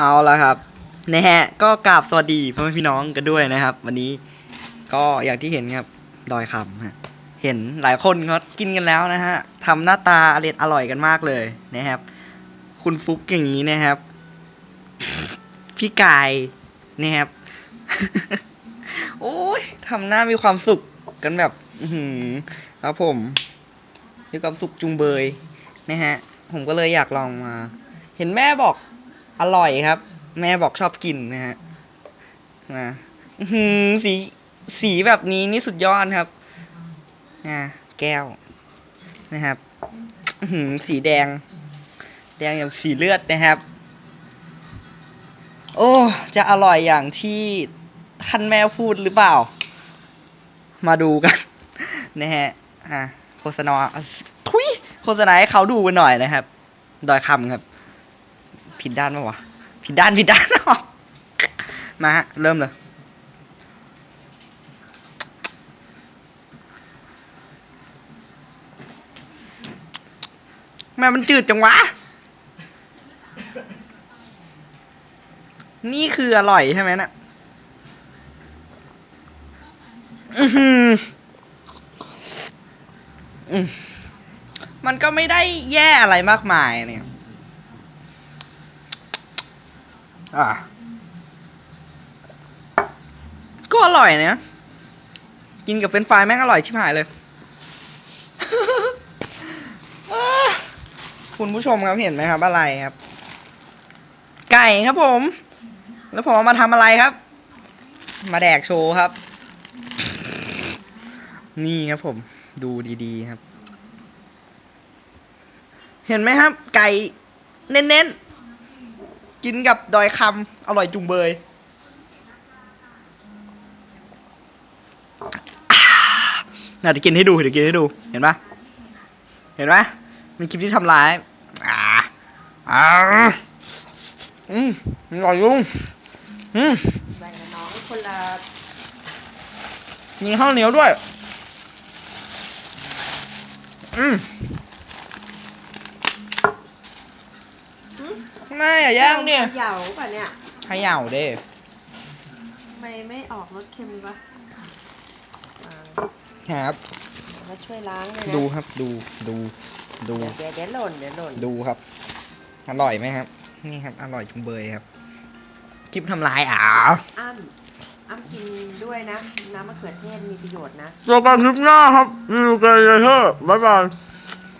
เอาละครับนะฮะก็กราบสวัสดีพ่อแม่พี่น้องกันด้วยนะครับ วันนี้ก็อย่างที่เห็นครับดอยคำฮะเห็นหลายคนเขากินกันแล้วนะฮะทำหน้าตาอร่อยอร่อยกันมากเลยนะครับ คุณฟุกอย่างนี้นะครับ พี่กายนะครับ โอ้ยทำหน้ามีความสุขกันแบบอือหือครับผมมีความสุขจุงเบยนะฮะผมก็เลยอยากลองมา เห็นแม่บอก อร่อยครับ แม่บอกชอบกินนะฮะนะอื้อหือสีสีแบบนี้นี่สุดยอดครับนะแก้วนะครับหือสีแดง แดงอย่างสีเลือดนะครับ โอ้ จะอร่อยอย่างที่ท่านแม่พูดหรือเปล่า มาดูกันนะฮะอะโฆษณาทุยโฆษณาให้เขาดูกันหน่อยนะครับ ดอยคำครับ ผิดด้านปะวะผิดด้านผิดด้านมาฮะเริ่มเลยแม่มันจืดจังวะ นี่คืออร่อยใช่ไหมนะ่ะอืมมันก็ไม่ได้แย่อะไรมากมายเนี่ย อะก็อร่อยนะ กินกับเฟรนฟรายแม่งอร่อยชิบหายเลย คุณผู้ชมครับเห็นไหมครับ อะไรครับ ไก่ครับผม แล้วผมเอามาทำอะไรครับ มาแดกโชว์ครับ นี่ครับผม ดูดีๆครับ เห็นไหมครับ ไก่ เน้นๆ กินกับดอยคำอร่อยจุงเบยอ่าน่าจะกินให้ดูเดี๋ยวกินให้ดู เห็นปะเห็นปะมีคลิปที่ทำร้าย อ่า อ่า อืมอร่อยลุงอืมแบ่งกับน้องคนละมีข้าวเหนียวด้วย อืม ไม่อย่าแย่งดิเขย่าป่ะเนี่ยให้เหย่าเด้ทำไมไม่ออกรสเค็มวะอ่าครับมาช่วยล้างเลยนะดูครับดูดูดูเดี๋ยวเดี๋ยวเดี๋ยวหล่นเดี๋ยวหล่นดูครับ อร่อยไหมครับ นี่ครับ อร่อยจุงเบยครับ คลิปทำลายอ้าวอ้ำอ้ำกินด้วยนะ น้ำมะเขือเทศมีประโยชน์นะ เจอกันคลิปหน้าครับดูกันเลยเถอะบ๊ายบาย